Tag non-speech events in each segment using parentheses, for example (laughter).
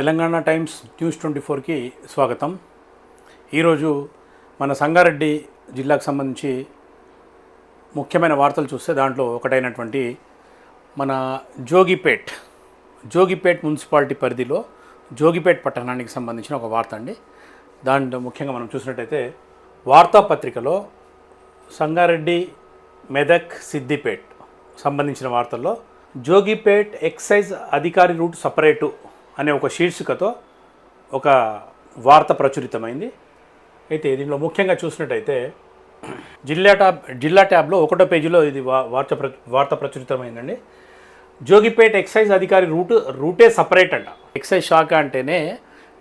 Telangana times news twenty ఫోర్కి స్వాగతం. ఈరోజు మన సంగారెడ్డి జిల్లాకు సంబంధించి ముఖ్యమైన వార్తలు చూస్తే దాంట్లో ఒకటైనటువంటి మన జోగిపేట్ జోగిపేట్ మున్సిపాలిటీ పరిధిలో జోగిపేట్ పట్టణానికి సంబంధించిన ఒక వార్త అండి. దాంట్లో ముఖ్యంగా మనం చూసినట్టయితే వార్తాపత్రికలో సంగారెడ్డి మెదక్ సిద్దిపేట్ సంబంధించిన వార్తల్లో జోగిపేట్ ఎక్సైజ్ అధికారి రూట్ సపరేటు అనే ఒక శీర్షికతో ఒక వార్త ప్రచురితమైంది. అయితే దీనిలో ముఖ్యంగా చూసినట్టయితే జిల్లా ట్యాబ్ జిల్లా ట్యాబ్లో ఒకటో పేజీలో ఇది వార్త ప్ర వార్త ప్రచురితమైందండి. జోగిపేట్ ఎక్సైజ్ అధికారి రూటు రూటే సపరేట్ అంట. ఎక్సైజ్ శాఖ అంటేనే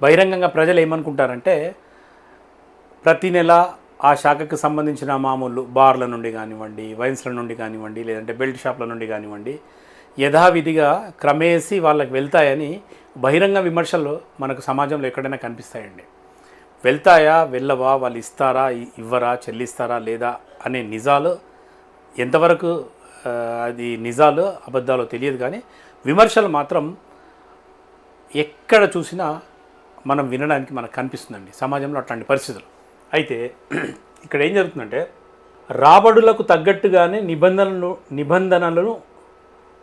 బహిరంగంగా ప్రజలు ఏమనుకుంటారంటే ప్రతి నెల ఆ శాఖకు సంబంధించిన మామూలు బార్ల నుండి కానివ్వండి వైన్స్ల నుండి కానివ్వండి లేదంటే బెల్ట్ షాప్ల నుండి కానివ్వండి యథావిధిగా క్రమేసి వాళ్ళకి వెళ్తాయని బహిరంగ విమర్శలు మనకు సమాజంలో ఎక్కడైనా కనిపిస్తాయండి. వెళ్తాయా? వెళ్ళవా? వాళ్ళు ఇస్తారా? ఇవ్వరా? చెల్లిస్తారా? లేదా? అనే నిజాలు ఎంతవరకు అది నిజాలు అబద్ధాలు తెలియదు కానీ విమర్శలు మాత్రం ఎక్కడ చూసినా మనం వినడానికి మనకు కనిపిస్తుందండి. సమాజంలో అట్లాంటి పరిస్థితులు. అయితే (clears throat) ఇక్కడ ఏం జరుగుతుందంటే రాబడులకు తగ్గట్టుగానే నిబంధనలు నిబంధనలను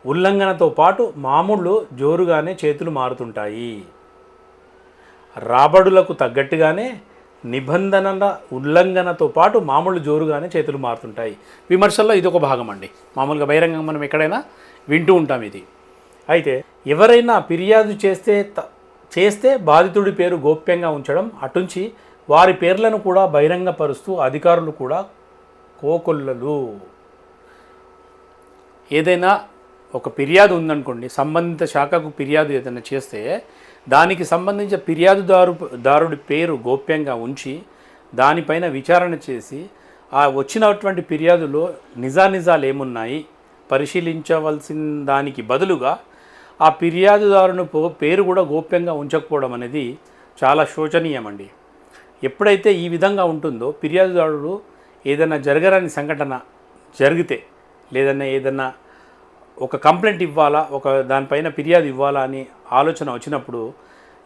ఉల్లంఘనతో పాటు మామూలు జోరుగానే చేతులు మారుతుంటాయి. రాబడులకు తగ్గట్టుగానే నిబంధనల ఉల్లంఘనతో పాటు మామూలు జోరుగానే చేతులు మారుతుంటాయి. విమర్శల్లో ఇది ఒక భాగం అండి మామూలుగా బహిరంగంగా మనం ఎక్కడైనా వింటూ ఉంటాం ఇది. అయితే ఎవరైనా ఫిర్యాదు చేస్తే త- చేస్తే బాధితుడి పేరు గోప్యంగా ఉంచడం అటుంచి వారి పేర్లను కూడా బహిరంగపరుస్తూ అధికారులు కూడా కోకొల్లలు. ఏదైనా ఒక ఫిర్యాదు ఉందనుకోండి సంబంధిత శాఖకు ఫిర్యాదు ఏదైనా చేస్తే దానికి సంబంధించిన ఫిర్యాదుదారు దారుడి పేరు గోప్యంగా ఉంచి దానిపైన విచారణ చేసి ఆ వచ్చినటువంటి ఫిర్యాదులో నిజానిజాలు ఏమున్నాయి పరిశీలించవలసిన దానికి బదులుగా ఆ ఫిర్యాదుదారుని పేరు కూడా గోప్యంగా ఉంచకపోవడం అనేది చాలా శోచనీయమండి. ఎప్పుడైతే ఈ విధంగా ఉంటుందో ఫిర్యాదుదారుడు ఏదైనా జరగరాని సంఘటన జరిగితే లేదన్నా ఏదన్నా ఒక కంప్లైంట్ ఇవ్వాలా? ఒక దానిపైన ఫిర్యాదు ఇవ్వాలా అని ఆలోచన వచ్చినప్పుడు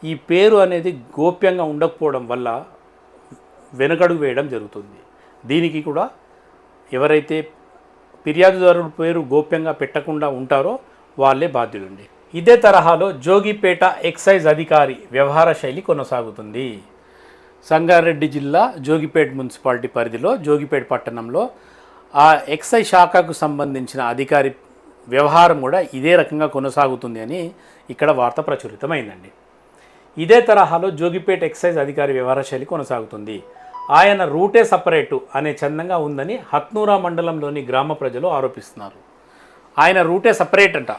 ఈ పేరు అనేది గోప్యంగా ఉండకపోవడం వల్ల వెనకడుగు వేయడం జరుగుతుంది. దీనికి కూడా ఎవరైతే ఫిర్యాదుదారుడు పేరు గోప్యంగా పెట్టకుండా ఉంటారో వాళ్ళే బాధ్యులండి. ఇదే తరహాలో జోగిపేట ఎక్సైజ్ అధికారి వ్యవహార శైలి కొనసాగుతుంది. సంగారెడ్డి జిల్లా జోగిపేట మున్సిపాలిటీ పరిధిలో జోగిపేట పట్టణంలో ఆ ఎక్సైజ్ శాఖకు సంబంధించిన అధికారి వ్యవహారం కూడా ఇదే రకంగా కొనసాగుతుంది అని ఇక్కడ వార్త ప్రచురితమైందండి. ఇదే తరహాలో జోగిపేట్ ఎక్సైజ్ అధికారి వ్యవహార శైలి కొనసాగుతుంది. ఆయన రూటే సపరేటు అనే చందంగా ఉందని హత్నూరా మండలంలోని గ్రామ ప్రజలు ఆరోపిస్తున్నారు. ఆయన రూటే సపరేట్ అంట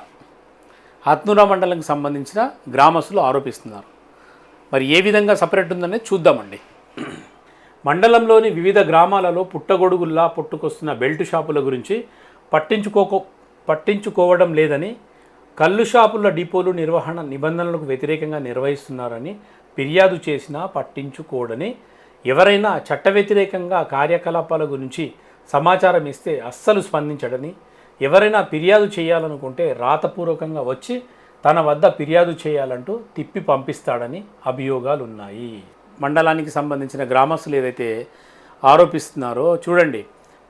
హత్నూరా మండలంకి సంబంధించిన గ్రామస్తులు ఆరోపిస్తున్నారు. మరి ఏ విధంగా సపరేట్ ఉందనేది చూద్దామండి. మండలంలోని వివిధ గ్రామాలలో పుట్టగొడుగుల్లా పుట్టుకొస్తున్న బెల్ట్ షాపుల గురించి పట్టించుకోక పట్టించుకోవడం లేదని కళ్ళు షాపుల డిపోలు నిర్వహణ నిబంధనలకు వ్యతిరేకంగా నిర్వహిస్తున్నారని ఫిర్యాదు చేసినా పట్టించుకోడని ఎవరైనా చట్ట వ్యతిరేకంగా కార్యకలాపాల గురించి సమాచారం ఇస్తే అస్సలు స్పందించడని ఎవరైనా ఫిర్యాదు చేయాలనుకుంటే రాతపూర్వకంగా వచ్చి తన వద్ద ఫిర్యాదు చేయాలంటూ తిప్పి పంపిస్తాడని అభియోగాలు ఉన్నాయి మండలానికి సంబంధించిన గ్రామస్తులు ఏదైతే ఆరోపిస్తున్నారో చూడండి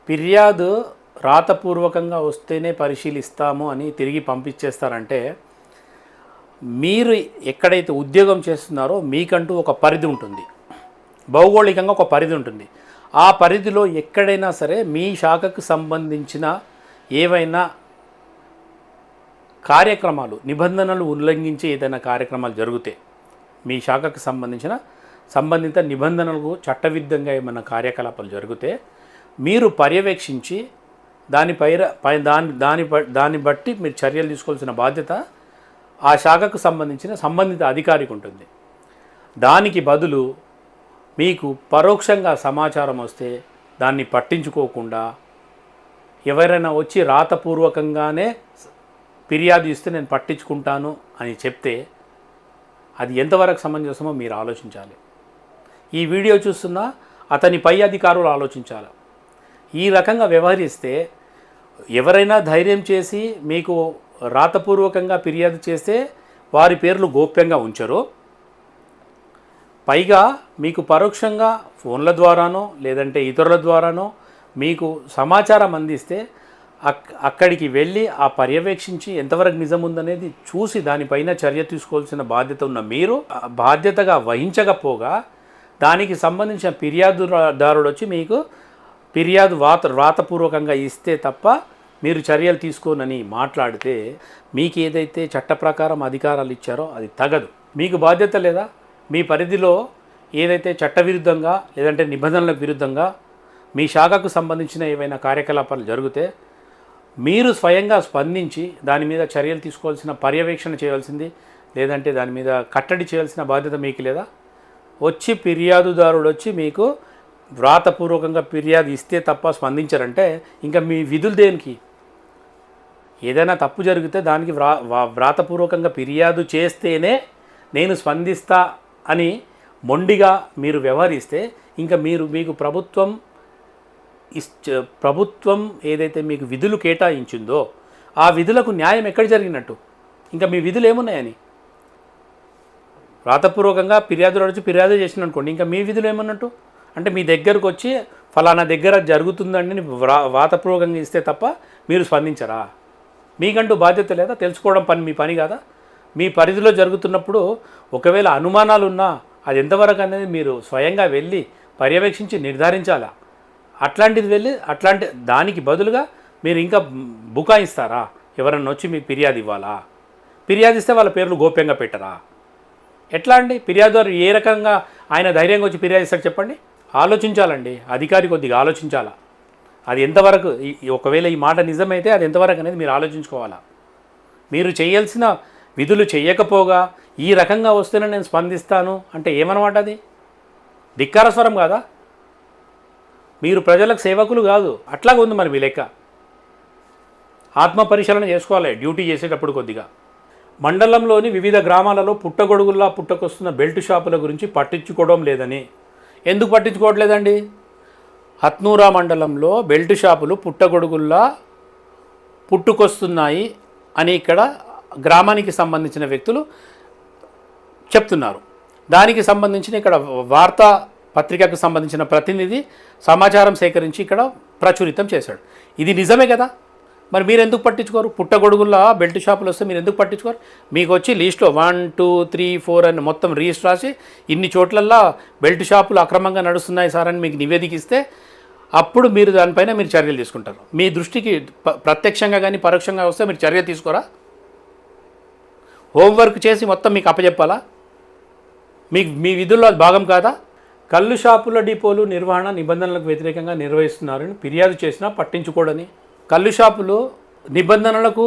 ఫిర్యాదు రాతపూర్వకంగా వస్తేనే పరిశీలిస్తాము అని తిరిగి పంపించేస్తారంటే మీరు ఎక్కడైతే ఉద్యోగం చేస్తున్నారో మీకంటూ ఒక పరిధి ఉంటుంది. భౌగోళికంగా ఒక పరిధి ఉంటుంది. ఆ పరిధిలో ఎక్కడైనా సరే మీ శాఖకు సంబంధించిన ఏవైనా కార్యక్రమాలు నిబంధనలు ఉల్లంఘించి ఏదైనా కార్యక్రమాలు జరిగితే మీ శాఖకు సంబంధించిన సంబంధిత నిబంధనలకు చట్టవిద్ధంగా ఏమైనా కార్యకలాపాలు జరిగితే మీరు పర్యవేక్షించి దానిపై పై దాని దాని బ- దాన్ని బట్టి మీరు చర్యలు తీసుకోవాల్సిన బాధ్యత ఆ శాఖకు సంబంధించిన సంబంధిత అధికారికి ఉంటుంది. దానికి బదులు మీకు పరోక్షంగా సమాచారం వస్తే దాన్ని పట్టించుకోకుండా ఎవరైనా వచ్చి రాతపూర్వకంగానే ఫిర్యాదు ఇస్తే నేను పట్టించుకుంటాను అని చెప్తే అది ఎంతవరకు సమంజసమో మీరు ఆలోచించాలి. ఈ వీడియో చూస్తున్న అతని పై అధికారులు ఆలోచించాలి. ఈ రకంగా వ్యవహరిస్తే ఎవరైనా ధైర్యం చేసి మీకు రాతపూర్వకంగా ఫిర్యాదు చేస్తే వారి పేర్లు గోప్యంగా ఉంచరు. పైగా మీకు పరోక్షంగా ఫోన్ల ద్వారానో లేదంటే ఇతరుల ద్వారానో మీకు సమాచారం అందిస్తే అక్ అక్కడికి వెళ్ళి ఆ పర్యవేక్షించి ఎంతవరకు నిజం ఉందనేది చూసి దానిపైన చర్య తీసుకోవాల్సిన బాధ్యత ఉన్న మీరు బాధ్యతగా వహించకపోగా దానికి సంబంధించిన ఫిర్యాదుదారుడు వచ్చి మీకు ఫిర్యాదు వాత వ్రాతపూర్వకంగా ఇస్తే తప్ప మీరు చర్యలు తీసుకోనని మాట్లాడితే మీకు ఏదైతే చట్ట ప్రకారం అధికారాలు ఇచ్చారో అది తగదు. మీకు బాధ్యత లేదా? మీ పరిధిలో ఏదైతే చట్టవిరుద్ధంగా లేదంటే నిబంధనలకు విరుద్ధంగా మీ శాఖకు సంబంధించిన ఏవైనా కార్యకలాపాలు జరిగితే మీరు స్వయంగా స్పందించి దాని మీద చర్యలు తీసుకోవాల్సిన పర్యవేక్షణ చేయాల్సింది లేదంటే దాని మీద కట్టడి చేయాల్సిన బాధ్యత మీకు లేదా? వచ్చి ఫిర్యాదుదారుడు వచ్చి మీకు వ్రాతపూర్వకంగా ఫిర్యాదు ఇస్తే తప్ప స్పందించారంటే ఇంకా మీ విధులు దేనికి? ఏదైనా తప్పు జరిగితే దానికి వ్రా వ్రాతపూర్వకంగా ఫిర్యాదు చేస్తేనే నేను స్పందిస్తా అని మొండిగా మీరు వ్యవహరిస్తే ఇంకా మీరు మీకు ప్రభుత్వం ఇస్ ప్రభుత్వం ఏదైతే మీకు విధులు కేటాయించిందో ఆ విధులకు న్యాయం ఎక్కడ జరిగినట్టు? ఇంకా మీ విధులు ఏమున్నాయని? వ్రాతపూర్వకంగా ఫిర్యాదులు వచ్చి ఫిర్యాదు చేసిన అనుకోండి ఇంకా మీ విధులు ఏమన్నట్టు? అంటే మీ దగ్గరకు వచ్చి ఫలానా దగ్గర జరుగుతుందండి వాతపూర్వకంగా వ్రా వ్రాతపూర్వకంగా ఇస్తే తప్ప మీరు స్పందించరా? మీకంటూ బాధ్యత లేదా? తెలుసుకోవడం పని మీ పని కాదా? మీ పరిధిలో జరుగుతున్నప్పుడు ఒకవేళ అనుమానాలు ఉన్నా అది ఎంతవరకు అనేది మీరు స్వయంగా వెళ్ళి పర్యవేక్షించి నిర్ధారించాలా? అట్లాంటిది వెళ్ళి అట్లాంటి దానికి బదులుగా మీరు ఇంకా బుకాయిస్తారా? ఎవరన్నా వచ్చి మీ ఫిర్యాదు ఇవ్వాలా? ఫిర్యాదు ఇస్తే వాళ్ళ పేర్లు గోప్యంగా పెట్టరా? ఎట్లా అండి? ఫిర్యాదుదారు ఏ రకంగా ఆయన ధైర్యంగా వచ్చి ఫిర్యాదు ఇస్తాడు చెప్పండి. ఆలోచించాలండి. అధికారి కొద్దిగా ఆలోచించాలా? అది ఎంతవరకు ఈ- ఒకవేళ ఈ మాట నిజమైతే అది ఎంతవరకు అనేది మీరు ఆలోచించుకోవాలా? మీరు చేయాల్సిన విధులు చేయకపోగా ఈ రకంగా వస్తేనే నేను స్పందిస్తాను అంటే ఏమనమాట అది? ధిక్కారస్వరం కాదా? మీరు ప్రజలకు సేవకులు కాదు. అట్లాగే ఉంది మరి మీ లెక్క. ఆత్మ పరిశీలన చేసుకోవాలి. డ్యూటీ చేసేటప్పుడు కొద్దిగా. మండలంలోని వివిధ గ్రామాలలో పుట్టగొడుగుల్లా పుట్టకొస్తున్న బెల్ట్ షాపుల గురించి పట్టించుకోవడం లేదని. ఎందుకు పట్టించుకోవట్లేదండి? హత్నూరా మండలంలో బెల్ట్ షాపులు పుట్టగొడుగుల్లా పుట్టుకొస్తున్నాయి అని ఇక్కడ గ్రామానికి సంబంధించిన వ్యక్తులు చెప్తున్నారు. దానికి సంబంధించిన ఇక్కడ వార్తా పత్రికకు సంబంధించిన ప్రతినిధి సమాచారం సేకరించి ఇక్కడ ప్రచురితం చేశాడు. ఇది నిజమే కదా? మరి మీరు ఎందుకు పట్టించుకోరు పుట్టగొడుగుల్లో బెల్ట్ షాపులు వస్తే మీరు ఎందుకు పట్టించుకోరు? మీకు వచ్చి లీస్ట్లో వన్ టూ త్రీ ఫోర్ అని మొత్తం రిజిస్టర్ రాసి ఇన్ని చోట్లల్లో బెల్ట్ షాపులు అక్రమంగా నడుస్తున్నాయి సార్ అని మీకు నివేదిక ఇస్తే అప్పుడు మీరు దానిపైన మీరు చర్యలు తీసుకుంటారు. మీ దృష్టికి ప్రత్యక్షంగా కానీ పరోక్షంగా వస్తే మీరు చర్య తీసుకోరా? హోంవర్క్ చేసి మొత్తం మీకు అప్పచెప్పాలా మీకు మీ విధుల్లో అది భాగం కాదా? కళ్ళు షాపుల డిపోలు నిర్వహణ నిబంధనలకు వ్యతిరేకంగా నిర్వహిస్తున్నారని ఫిర్యాదు చేసినా పట్టించుకోడని కళ్ళు షాపులు నిబంధనలకు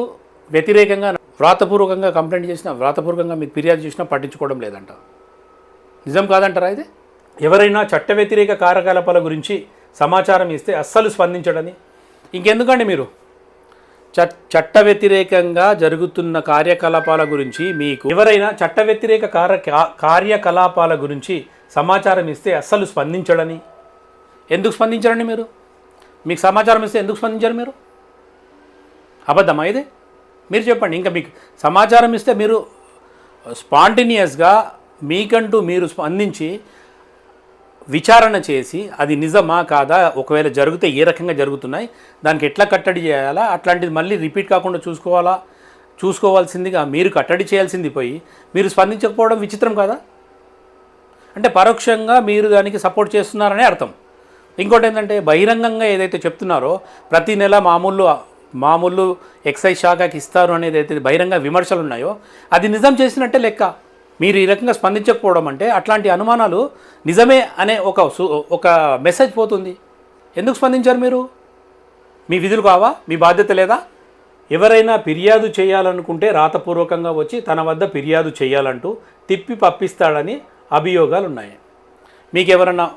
వ్యతిరేకంగా వ్రాతపూర్వకంగా కంప్లైంట్ చేసినా వ్రాతపూర్వకంగా మీకు ఫిర్యాదు చేసినా పట్టించుకోవడం లేదంట. నిజం కాదంటారా ఇది? ఎవరైనా చట్ట వ్యతిరేక కార్యకలాపాల గురించి సమాచారం ఇస్తే అస్సలు స్పందించడని. ఇంకెందుకండి మీరు? చట్ చట్ట వ్యతిరేకంగా జరుగుతున్న కార్యకలాపాల గురించి మీకు ఎవరైనా చట్ట వ్యతిరేక కార్యకలాపాల గురించి సమాచారం ఇస్తే అస్సలు స్పందించడని. ఎందుకు స్పందించరండి మీరు? మీకు సమాచారం ఇస్తే ఎందుకు స్పందించరు మీరు? అబద్ధమా ఇది? మీరు చెప్పండి ఇంకా మీకు సమాచారం ఇస్తే మీరు స్పాంటినియస్గా మీకంటూ మీరు స్పందించి విచారణ చేసి అది నిజమా కాదా ఒకవేళ జరిగితే ఏ రకంగా జరుగుతున్నాయి దానికి ఎట్లా కట్టడి చేయాలా అట్లాంటిది మళ్ళీ రిపీట్ కాకుండా చూసుకోవాలా చూసుకోవాల్సిందిగా మీరు కట్టడి చేయాల్సింది పోయి మీరు స్పందించకపోవడం విచిత్రం కాదా? అంటే పరోక్షంగా మీరు దానికి సపోర్ట్ చేస్తున్నారనే అర్థం. ఇంకోటి ఏంటంటే బహిరంగంగా ఏదైతే చెప్తున్నారో ప్రతి నెల మామూలు మామూలు ఎక్సైజ్ శాఖకి ఇస్తారు అనేది అయితే బహిరంగ విమర్శలు ఉన్నాయో అది నిజం చేసినట్టే లెక్క. మీరు ఈ రకంగా స్పందించకపోవడం అంటే అట్లాంటి అనుమానాలు నిజమే అనే ఒక సు- ఒక మెసేజ్ పోతుంది. ఎందుకు స్పందించారు మీరు? మీ విధులు కావా? మీ బాధ్యత లేదా? ఎవరైనా ఫిర్యాదు చేయాలనుకుంటే రాతపూర్వకంగా వచ్చి తన వద్ద ఫిర్యాదు చేయాలంటూ తిప్పి పంపిస్తాడని అభియోగాలు ఉన్నాయి. మీకు ఎవరన్నా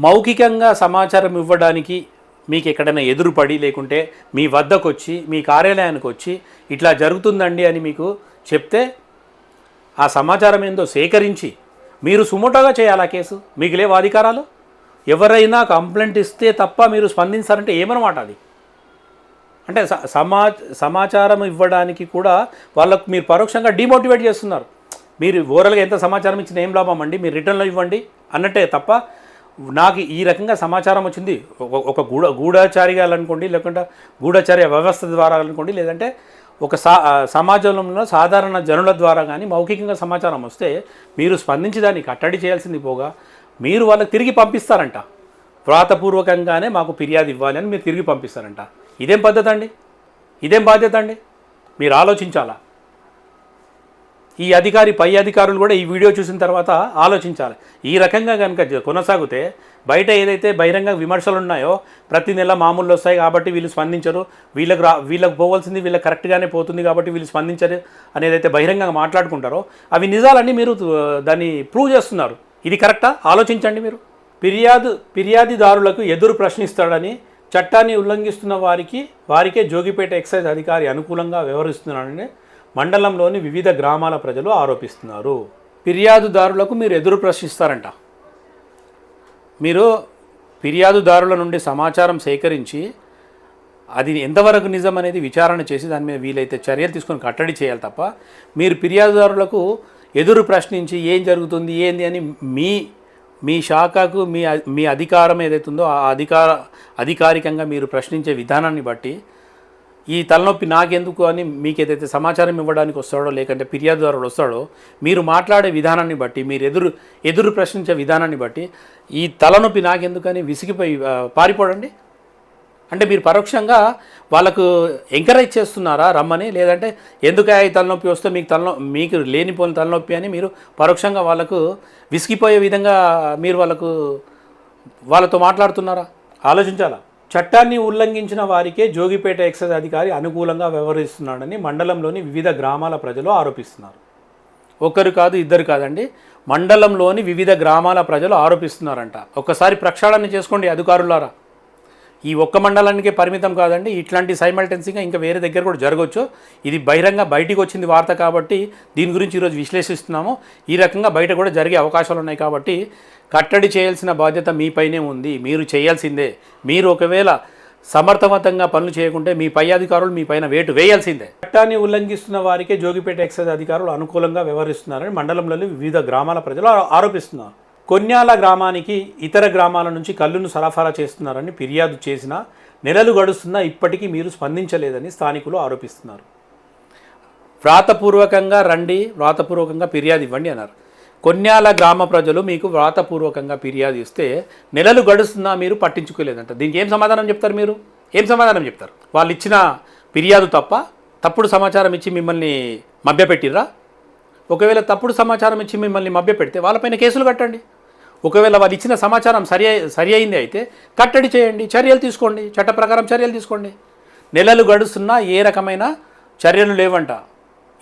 మౌఖికంగా సమాచారం ఇవ్వడానికి మీకు ఎక్కడైనా ఎదురుపడి లేకుంటే మీ వద్దకు వచ్చి మీ కార్యాలయానికి వచ్చి ఇట్లా జరుగుతుందండి అని మీకు చెప్తే ఆ సమాచారం ఏందో సేకరించి మీరు సుమోటోగా చేయాలా కేసు? మీకు లేవు అధికారాలు? ఎవరైనా కంప్లైంట్ ఇస్తే తప్ప మీరు స్పందించారంటే ఏమనమాట అది? అంటే స- సమా సమాచారం ఇవ్వడానికి కూడా వాళ్ళకు మీరు పరోక్షంగా డిమోటివేట్ చేస్తున్నారు. మీరు ఓరల్గా ఎంత సమాచారం ఇచ్చినా ఏం లాభం అండి? మీరు రిటర్న్లో ఇవ్వండి అన్నట్టే తప్ప నాకు ఈ రకంగా సమాచారం వచ్చింది. ఒక గూఢ గూఢాచారిగా అనుకోండి లేకుంటే గూఢాచార్య వ్యవస్థ ద్వారా అనుకోండి లేదంటే ఒక సా సమాజంలో సాధారణ జనుల ద్వారా కానీ మౌఖికంగా సమాచారం వస్తే మీరు స్పందించి దాన్ని కట్టడి చేయాల్సింది పోగా మీరు వాళ్ళకి తిరిగి పంపిస్తారంట. వ్రాతపూర్వకంగానే మాకు ఫిర్యాదు ఇవ్వాలి అని మీరు తిరిగి పంపిస్తారంట. ఇదేం పద్ధతి అండి ఇదేం బాధ్యత అండి మీరు ఆలోచించాలా? ఈ అధికారి పై అధికారులు కూడా ఈ వీడియో చూసిన తర్వాత ఆలోచించాలి. ఈ రకంగా కనుక కొనసాగితే బయట ఏదైతే బహిరంగ విమర్శలు ఉన్నాయో ప్రతి నెల మామూలు వస్తాయి కాబట్టి వీళ్ళు స్పందించరు. వీళ్ళకి రా వీళ్ళకి పోవాల్సింది వీళ్ళకి కరెక్ట్గానే పోతుంది కాబట్టి వీళ్ళు స్పందించరు అనేదైతే బహిరంగంగా మాట్లాడుకుంటారో అవి నిజాలన్నీ మీరు దాన్ని ప్రూవ్ చేస్తున్నారు. ఇది కరెక్టా ఆలోచించండి మీరు. ఫిర్యాదు ఫిర్యాదిదారులకు ఎదురు ప్రశ్నిస్తాడని చట్టాన్ని ఉల్లంఘిస్తున్న వారికి వారికే జోగిపేట ఎక్సైజ్ అధికారి అనుకూలంగా వ్యవహరిస్తున్నాడని మండలంలోని వివిధ గ్రామాల ప్రజలు ఆరోపిస్తున్నారు. ఫిర్యాదుదారులకు మీరు ఎదురు ప్రశ్నిస్తారంట. మీరు ఫిర్యాదుదారుల నుండి సమాచారం సేకరించి అది ఎంతవరకు నిజం అనేది విచారణ చేసి దాని మీద వీలైతే చర్యలు తీసుకొని కట్టడి చేయాలి తప్ప మీరు ఫిర్యాదుదారులకు ఎదురు ప్రశ్నించి ఏం జరుగుతుంది ఏంది అని మీ మీ శాఖకు మీ మీ అధికారం ఏదైతుందో ఉందో ఆ అధికార అధికారికంగా మీరు ప్రశ్నించే విధానాన్ని బట్టి ఈ తలనొప్పి నాకెందుకు అని మీకు ఏదైతే సమాచారం ఇవ్వడానికి వస్తాడో లేకంటే ఫిర్యాదుదారుడు వస్తాడో మీరు మాట్లాడే విధానాన్ని బట్టి మీరు ఎదురు ఎదురు ప్రశ్నించే విధానాన్ని బట్టి ఈ తలనొప్పి నాకెందుకని విసిగిపోయి పారిపోడండి. అంటే మీరు పరోక్షంగా వాళ్ళకు ఎంకరేజ్ చేస్తున్నారా రమ్మని? లేదంటే ఎందుకే ఈ తలనొప్పి వస్తే మీకు తలనొ మీకు లేనిపోని తలనొప్పి అని మీరు పరోక్షంగా వాళ్ళకు విసిగిపోయే విధంగా మీరు వాళ్ళకు వాళ్ళతో మాట్లాడుతున్నారా? ఆలోచించాలా? చట్టాన్ని ఉల్లంఘించిన వారికే జోగిపేట ఎక్సైజ్ అధికారి అనుకూలంగా వ్యవహరిస్తున్నాడని మండలంలోని వివిధ గ్రామాల ప్రజలు ఆరోపిస్తున్నారు. ఒకరు కాదు ఇద్దరు కాదండి. మండలంలోని వివిధ గ్రామాల ప్రజలు ఆరోపిస్తున్నారంట. ఒక్కసారి ప్రక్షాళన చేసుకోండి అధికారులారా. ఈ ఒక్క మండలానికే పరిమితం కాదండి ఇట్లాంటి సైమల్టెన్సీగా ఇంకా వేరే దగ్గర కూడా జరగవచ్చు ఇది బహిరంగ బయటికి వచ్చింది వార్త కాబట్టి దీని గురించి ఈరోజు విశ్లేషిస్తున్నాము. ఈ రకంగా బయట కూడా జరిగే అవకాశాలు ఉన్నాయి కాబట్టి కట్టడి చేయాల్సిన బాధ్యత మీపైనే ఉంది. మీరు చేయాల్సిందే. మీరు ఒకవేళ సమర్థవంతంగా పనులు చేయకుంటే మీ పై అధికారులు మీ పైన వేటు వేయాల్సిందే. చట్టాన్ని ఉల్లంఘిస్తున్న వారికే జోగిపేట ఎక్సైజ్ అధికారులు అనుకూలంగా వ్యవహరిస్తున్నారని మండలంలోని వివిధ గ్రామాల ప్రజలు ఆరోపిస్తున్నారు. కొన్యాల గ్రామానికి ఇతర గ్రామాల నుంచి కల్లును సరఫరా చేస్తున్నారని ఫిర్యాదు చేసినా నెలలు గడుస్తున్నా ఇప్పటికీ మీరు స్పందించలేదని స్థానికులు ఆరోపిస్తున్నారు. వ్రాతపూర్వకంగా రండి. వ్రాతపూర్వకంగా ఫిర్యాదు ఇవ్వండి అన్నారు. కొన్యాల గ్రామ ప్రజలు మీకు వ్రాతపూర్వకంగా ఫిర్యాదు ఇస్తే నెలలు గడుస్తున్నా మీరు పట్టించుకోలేదంట. దీనికి ఏం సమాధానం చెప్తారు మీరు? ఏం సమాధానం చెప్తారు? వాళ్ళు ఇచ్చిన ఫిర్యాదు తప్ప తప్పుడు సమాచారం ఇచ్చి మిమ్మల్ని మభ్యపెట్టిర్రా? ఒకవేళ తప్పుడు సమాచారం ఇచ్చి మిమ్మల్ని మభ్యపెడితే వాళ్ళపైన కేసులు కట్టండి. ఒకవేళ వాళ్ళు ఇచ్చిన సమాచారం సరి సరి అయింది అయితే కట్టడి చేయండి చర్యలు తీసుకోండి చట్ట ప్రకారం చర్యలు తీసుకోండి. నెలలు గడుస్తున్నా ఏ రకమైన చర్యలు లేవంట.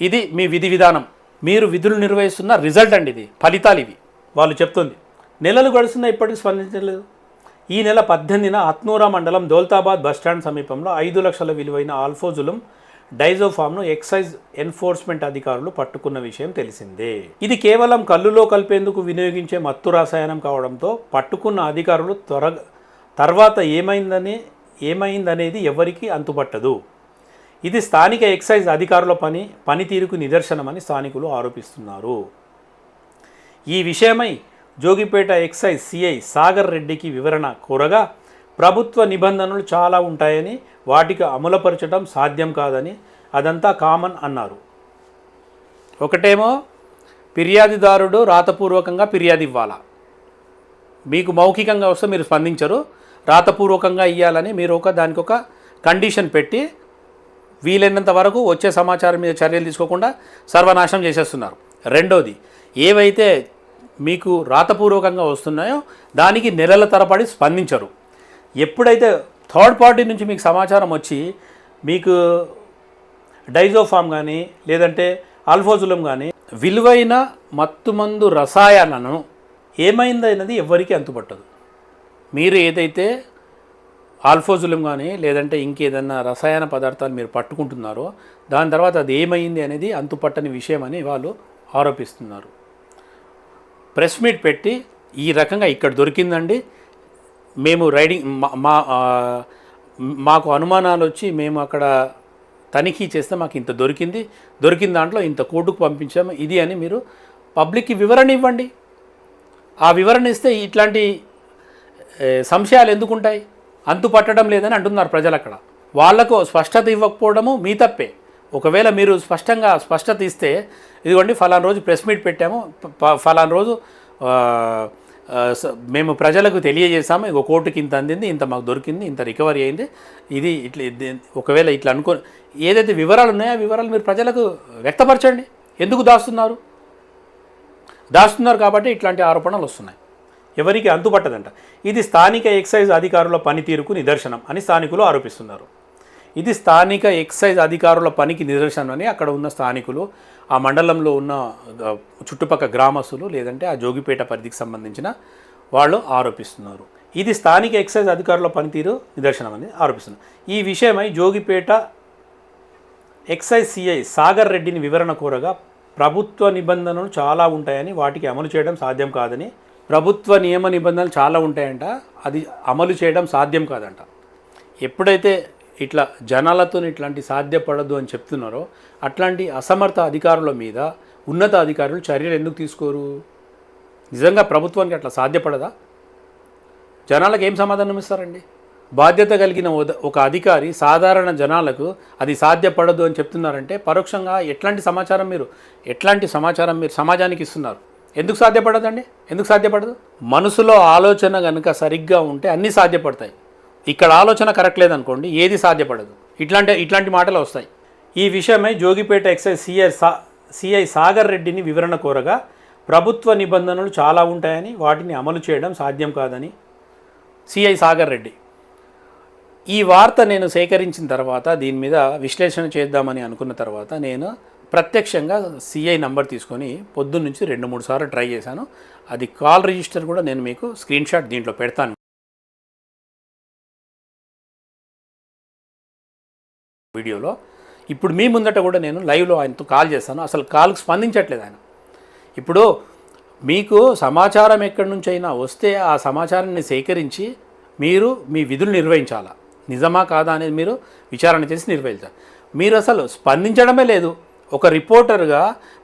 ఇది మీ విధి విధానం. మీరు విధులు నిర్వహిస్తున్న రిజల్ట్ అండి ఇది ఫలితాలు ఇవి. వాళ్ళు చెప్తుంది నెలలు గడుస్తున్నా ఇప్పటికీ స్పందించలేదు ఈ నెల పద్దెనిమిదిన అత్నూరా మండలం దౌలతాబాద్ బస్టాండ్ సమీపంలో ఐదు లక్షల విలువైన ఆల్ఫోజులం డైజోఫామ్ను ఎక్సైజ్ ఎన్ఫోర్స్మెంట్ అధికారులు పట్టుకున్న విషయం తెలిసిందే. ఇది కేవలం కల్లులో కలిపేందుకు వినియోగించే మత్తు రసాయనం కావడంతో పట్టుకున్న అధికారులు త్వర తర్వాత ఏమైందని ఏమైందనేది ఎవరికీ అంతుపట్టదు. ఇది స్థానిక ఎక్సైజ్ అధికారుల పని పనితీరుకు నిదర్శనమని స్థానికులు ఆరోపిస్తున్నారు. ఈ విషయమై జోగిపేట ఎక్సైజ్ సిఐ సాగర్ రెడ్డికి వివరణ కోరగా ప్రభుత్వ నిబంధనలు చాలా ఉంటాయని వాటికి అమలుపరచడం సాధ్యం కాదని అదంతా కామన్ అన్నారు. ఒకటేమో ఫిర్యాదుదారుడు రాతపూర్వకంగా ఫిర్యాదు ఇవ్వాలా? మీకు మౌఖికంగా వస్తే మీరు స్పందించరు. రాతపూర్వకంగా ఇవ్వాలని మీరు ఒక దానికొక కండిషన్ పెట్టి వీలైనంత వరకు వచ్చే సమాచారం మీద చర్యలు తీసుకోకుండా సర్వనాశనం చేసేస్తున్నారు. రెండోది ఏవైతే మీకు రాతపూర్వకంగా వస్తున్నాయో దానికి నెలల తరబడి స్పందించరు. ఎప్పుడైతే థర్డ్ పార్టీ నుంచి మీకు సమాచారం వచ్చి మీకు డైజోఫామ్ కానీ లేదంటే ఆల్ఫోజులం కానీ విలువైన మత్తుమందు రసాయనను ఏమైందనేది ఎవ్వరికీ అంతుపట్టదు. మీరు ఏదైతే ఆల్ఫోజులం కానీ లేదంటే ఇంకేదన్నా రసాయన పదార్థాలు మీరు పట్టుకుంటున్నారో దాని తర్వాత అది ఏమైంది అనేది అంతుపట్టని విషయం అని వాళ్ళు ఆరోపిస్తున్నారు. ప్రెస్ మీట్ పెట్టి ఈ రకంగా ఇక్కడ దొరికిందండి. మేము రైడింగ్ మా- మాకు అనుమానాలు వచ్చి మేము అక్కడ తనిఖీ చేస్తే మాకు ఇంత దొరికింది. దొరికిన దాంట్లో ఇంత కోర్టుకు పంపించాము. ఇది అని మీరు పబ్లిక్కి వివరణ ఇవ్వండి. ఆ వివరణ ఇస్తే ఇట్లాంటి సంశయాలు ఎందుకుంటాయి? అంతు పట్టడం లేదని అంటున్నారు ప్రజలు అక్కడ వాళ్ళకు స్పష్టత ఇవ్వకపోవడము మీ తప్పే. ఒకవేళ మీరు స్పష్టంగా స్పష్టత ఇస్తే ఇదిగోండి ఫలానా రోజు ప్రెస్ మీట్ పెట్టాము ప- ఫలానా రోజు మేము ప్రజలకు తెలియజేసాము ఇంకో కోర్టుకి ఇంత అందింది ఇంత మాకు దొరికింది ఇంత రికవరీ అయింది. ఇది ఇట్లా ఒకవేళ ఇట్లా అనుకో ఏదైతే వివరాలు ఉన్నాయో ఆ వివరాలు మీరు ప్రజలకు వ్యక్తపరచండి. ఎందుకు దాస్తున్నారు? దాస్తున్నారు కాబట్టి ఇట్లాంటి ఆరోపణలు వస్తున్నాయి. ఎవరికి అంతుపట్టదంట. ఇది స్థానిక ఎక్సైజ్ అధికారుల పనితీరుకు నిదర్శనం అని స్థానికులు ఆరోపిస్తున్నారు. ఇది స్థానిక ఎక్సైజ్ అధికారుల పనికి నిదర్శనం అని అక్కడ ఉన్న స్థానికులు ఆ మండలంలో ఉన్న చుట్టుపక్కల గ్రామస్తులు లేదంటే ఆ జోగిపేట పరిధికి సంబంధించిన వాళ్ళు ఆరోపిస్తున్నారు. ఇది స్థానిక ఎక్సైజ్ అధికారుల పనితీరు నిదర్శనం అని ఆరోపిస్తున్నారు. ఈ విషయమై జోగిపేట ఎక్సైజ్ సిఐ సాగర్ రెడ్డిని వివరణ కోరగా ప్రభుత్వ నిబంధనలు చాలా ఉంటాయని వాటికి అమలు చేయడం సాధ్యం కాదని ప్రభుత్వ నియమ నిబంధనలు చాలా ఉంటాయంట. అది అమలు చేయడం సాధ్యం కాదంట. ఎప్పుడైతే ఇట్లా జనాలతో ఇట్లాంటి సాధ్యపడదు అని చెప్తున్నారో అట్లాంటి అసమర్థ అధికారుల మీద ఉన్నత అధికారులు చర్యలు ఎందుకు తీసుకోరు? నిజంగా ప్రభుత్వానికి అట్లా సాధ్యపడదా? జనాలకు ఏం సమాధానం ఇస్తారండి? బాధ్యత కలిగిన ఒక అధికారి సాధారణ జనాలకు అది సాధ్యపడదు అని చెప్తున్నారంటే పరోక్షంగా ఎట్లాంటి సమాచారం మీరు ఎట్లాంటి సమాచారం మీరు సమాజానికి ఇస్తున్నారు? ఎందుకు సాధ్యపడదండి? ఎందుకు సాధ్యపడదు? మనసులో ఆలోచన కనుక సరిగ్గా ఉంటే అన్నీ సాధ్యపడతాయి. ఇక్కడ ఆలోచన కరెక్ట్ లేదనుకోండి ఏది సాధ్యపడదు. ఇట్లాంటి ఇట్లాంటి మాటలు వస్తాయి. ఈ విషయమై జోగిపేట ఎక్సైజ్ సిఐ సా సిఐ సాగర్ రెడ్డిని వివరణ కోరగా ప్రభుత్వ నిబంధనలు చాలా ఉంటాయని వాటిని అమలు చేయడం సాధ్యం కాదని సిఐ సాగర్ రెడ్డి. ఈ వార్త నేను సేకరించిన తర్వాత దీని మీద విశ్లేషణ చేద్దామని అనుకున్న తర్వాత నేను ప్రత్యక్షంగా సిఐ నంబర్ తీసుకొని పొద్దున్న నుంచి రెండు మూడు సార్లు ట్రై చేశాను. అది కాల్ రిజిస్టర్ కూడా నేను మీకు స్క్రీన్ షాట్ దీంట్లో పెడతాను. వీడియోలో ఇప్పుడు మీ ముందట కూడా నేను లైవ్లో ఆయనతో కాల్ చేస్తాను. అసలు కాల్కి స్పందించట్లేదు ఆయన. ఇప్పుడు మీకు సమాచారం ఎక్కడి నుంచి అయినా వస్తే ఆ సమాచారాన్ని సేకరించి మీరు మీ విధులు నిర్వహించాలా? నిజమా కాదా అనేది మీరు విచారణ చేసి నిర్వహించాలి. మీరు అసలు స్పందించడమే లేదు. ఒక రిపోర్టర్గా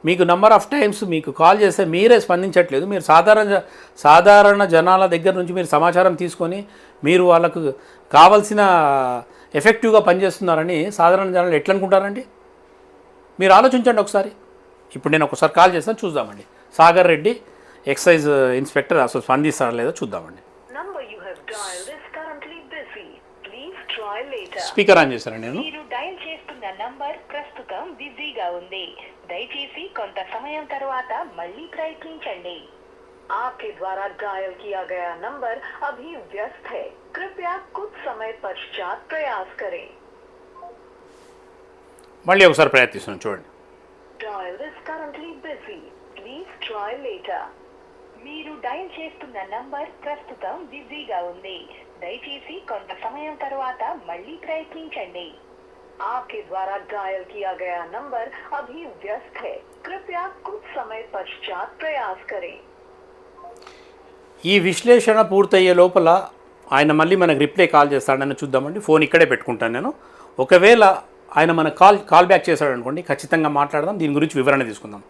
మీకు నెంబర్ ఆఫ్ టైమ్స్ మీకు కాల్ చేస్తే మీరే స్పందించట్లేదు. మీరు సాధారణ సాధారణ జనాల దగ్గర నుంచి మీరు సమాచారం తీసుకొని మీరు వాళ్ళకు కావలసిన ఎఫెక్టివ్గా పనిచేస్తున్నారని సాధారణ జనాలు ఎట్లా అనుకుంటారండి మీరు ఆలోచించండి ఒకసారి. ఇప్పుడు నేను ఒకసారి కాల్ చేస్తాను చూద్దామండి. సాగర్ రెడ్డి ఎక్సైజ్ ఇన్స్పెక్టర్ అసలు స్పందిస్తారా లేదో చూద్దామండి. స్పీకర్ ఆన్ చేశాను నేను? బిజీగా ఉంది దయచేసి కొంత సమయం తర్వాత మళ్ళీ ప్రయత్నించండి आपके द्वारा डायल किया गया नंबर अभी व्यस्त है कृपया कुछ समय पश्चात प्रयास करें మళ్ళీ ఒకసారి ప్రయత్నిస్తున్నాను చూడండి Dial is currently busy. Please try later. మీరు డయల్ చేస్తున్న నంబర్ ప్రస్తుతం బిజీగా ఉంది దయచేసి కొంత సమయం తర్వాత మళ్ళీ ప్రయత్నించండి आपके द्वारा डायल किया गया नंबर अभी व्यस्त है कृपया कुछ समय पश्चात प्रयास करें ఈ విశ్లేషణ పూర్తయ్యే లోపల ఆయన మళ్ళీ మనకు రిప్లై కాల్ చేస్తాడని చూద్దామండి ఫోన్ ఇక్కడే పెట్టుకుంటాను నేను ఒకవేళ ఆయన మన కాల్ కాల్ బ్యాక్ చేశాడు అనుకోండి ఖచ్చితంగా మాట్లాడదాం దీని గురించి వివరణ తీసుకుందాం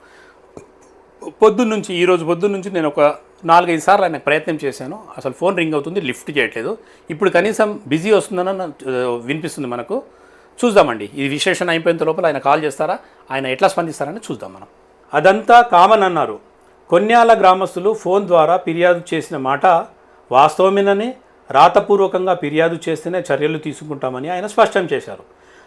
పొద్దున్న నుంచి ఈరోజు పొద్దున్న నుంచి నేను ఒక నాలుగైదు సార్లు ఆయన ప్రయత్నం చేశాను అసలు ఫోన్ రింగ్ అవుతుంది లిఫ్ట్ చేయట్లేదు ఇప్పుడు కనీసం బిజీ వస్తుందని నా- వినిపిస్తుంది మనకు చూద్దామండి. ఈ విశ్లేషణ అయిపోయిన లోపల ఆయన కాల్ చేస్తారా? ఆయన ఎట్లా స్పందిస్తారని చూద్దాం మనం. అదంతా కామన్ అన్నారు. కొన్యాల గ్రామస్తులు ఫోన్ ద్వారా ఫిర్యాదు చేసిన మాట వాస్తవమేనని రాతపూర్వకంగా ఫిర్యాదు చేస్తేనే చర్యలు తీసుకుంటామని ఆయన స్పష్టం చేశారు.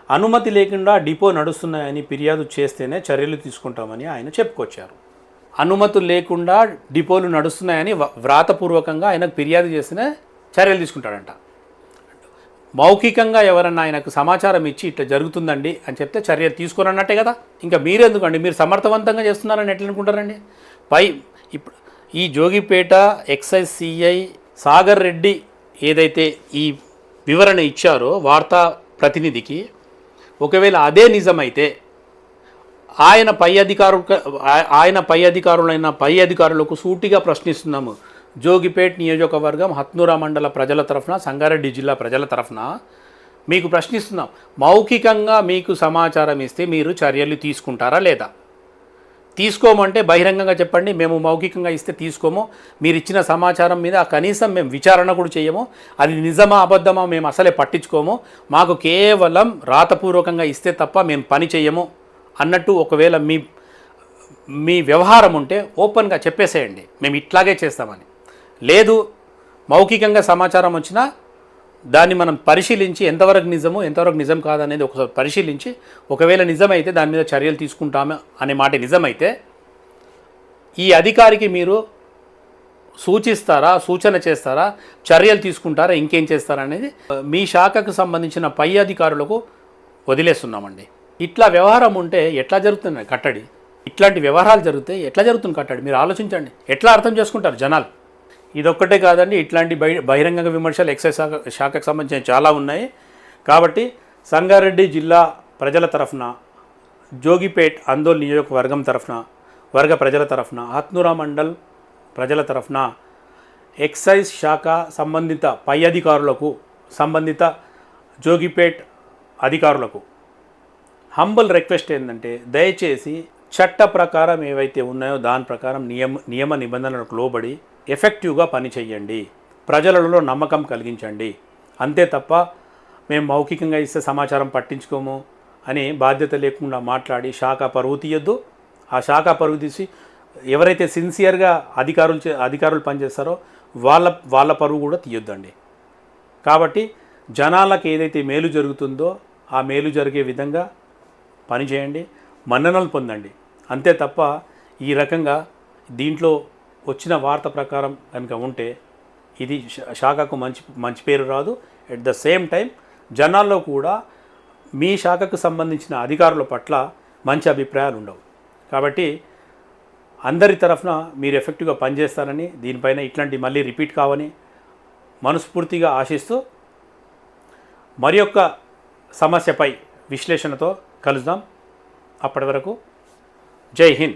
అనుమతి లేకుండా డిపో నడుస్తున్నాయని ఫిర్యాదు చేస్తేనే చర్యలు తీసుకుంటామని ఆయన చెప్పుకొచ్చారు. అనుమతులు లేకుండా డిపోలు నడుస్తున్నాయని వ్రాతపూర్వకంగా ఆయనకు ఫిర్యాదు చేస్తేనే చర్యలు తీసుకుంటాడంట. మౌఖికంగా ఎవరన్నా ఆయనకు సమాచారం ఇచ్చి ఇట్లా జరుగుతుందండి అని చెప్తే చర్య తీసుకోరన్నట్టే కదా. ఇంకా మీరెందుకండి? మీరు సమర్థవంతంగా చేస్తున్నారని ఎట్లా అనుకుంటారండి? పై ఇప్పుడు ఈ జోగిపేట ఎక్సైజ్ సిఐ సాగర్ రెడ్డి ఏదైతే ఈ వివరణ ఇచ్చారో వార్తా ప్రతినిధికి ఒకవేళ అదే నిజమైతే ఆయన పై అధికారు ఆయన పై అధికారులైన పై అధికారులకు సూటిగా ప్రశ్నిస్తున్నాము. జోగిపేట్ నియోజకవర్గం హత్నూరా మండల ప్రజల తరఫున సంగారెడ్డి జిల్లా ప్రజల తరఫున మీకు ప్రశ్నిస్తున్నాం. మౌఖికంగా మీకు సమాచారం ఇస్తే మీరు చర్యలు తీసుకుంటారా లేదా? తీసుకోమంటే బహిరంగంగా చెప్పండి మేము మౌఖికంగా ఇస్తే తీసుకోము. మీరు ఇచ్చిన సమాచారం మీద కనీసం మేము విచారణ కూడా చేయము. అది నిజమా అబద్ధమా మేము అసలే పట్టించుకోము. మాకు కేవలం రాతపూర్వకంగా ఇస్తే తప్ప మేము పని చేయము అన్నట్టు ఒకవేళ మీ మీ వ్యవహారం ఉంటే ఓపెన్గా చెప్పేసేయండి. మేము ఇట్లాగే చేస్తామని. లేదు మౌఖికంగా సమాచారం వచ్చినా దాన్ని మనం పరిశీలించి ఎంతవరకు నిజము ఎంతవరకు నిజం కాదనేది ఒకసారి పరిశీలించి ఒకవేళ నిజమైతే దాని మీద చర్యలు తీసుకుంటాము అనే మాట నిజమైతే ఈ అధికారికి మీరు సూచిస్తారా సూచన చేస్తారా చర్యలు తీసుకుంటారా ఇంకేం చేస్తారా అనేది మీ శాఖకు సంబంధించిన పై అధికారులకు వదిలేస్తున్నామండి. ఇట్లా వ్యవహారం ఉంటే ఎట్లా జరుగుతుంది? కట్టడి. ఇట్లాంటి వ్యవహారాలు జరిగితే ఎట్లా జరుగుతుంది కట్టడి? మీరు ఆలోచించండి. ఎట్లా అర్థం చేసుకుంటారు జనాలు? ఇదొక్కటే కాదండి ఇట్లాంటి బహి బహిరంగ విమర్శలు ఎక్సైజ్ శాఖ శాఖకు సంబంధించిన చాలా ఉన్నాయి. కాబట్టి సంగారెడ్డి జిల్లా ప్రజల తరఫున జోగిపేట్ ఆందోళ్ నియోజకవర్గం తరఫున వర్గ ప్రజల తరఫున హత్నూరా మండల్ ప్రజల తరఫున ఎక్సైజ్ శాఖ సంబంధిత పై అధికారులకు సంబంధిత జోగిపేట్ అధికారులకు హంబల్ రిక్వెస్ట్ ఏంటంటే దయచేసి చట్ట ప్రకారం ఏవైతే ఉన్నాయో దాని ప్రకారం నియమ నియమ నిబంధనలకు లోబడి ఎఫెక్టివ్గా పనిచేయండి ప్రజలలో నమ్మకం కలిగించండి. అంతే తప్ప మేము మౌఖికంగా ఇస్తే సమాచారం పట్టించుకోము అని బాధ్యత లేకుండా మాట్లాడి శాఖ పరువు తీయొద్దు. ఆ శాఖ పరువు తీసి ఎవరైతే సిన్సియర్గా అధికారులు చే- అధికారులు పనిచేస్తారో వాళ్ళ వాళ్ళ పరువు కూడా తీయొద్దండి. కాబట్టి జనాలకు ఏదైతే మేలు జరుగుతుందో ఆ మేలు జరిగే విధంగా పనిచేయండి మన్ననలు పొందండి. అంతే తప్ప ఈ రకంగా దీంట్లో వచ్చిన వార్త ప్రకారం కనుక ఉంటే ఇది శా- శాఖకు మంచి మంచి పేరు రాదు. ఎట్ ద సేమ్ టైం జనాల్లో కూడా మీ శాఖకు సంబంధించిన అధికారుల పట్ల మంచి అభిప్రాయాలు ఉండవు. కాబట్టి అందరి తరఫున మీరు ఎఫెక్టివ్గా పనిచేస్తారని దీనిపైన ఇట్లాంటి మళ్ళీ రిపీట్ కావని మనస్ఫూర్తిగా ఆశిస్తూ మరి యొక్క సమస్యపై విశ్లేషణతో కలుద్దాం. అప్పటి వరకు జై హింద్.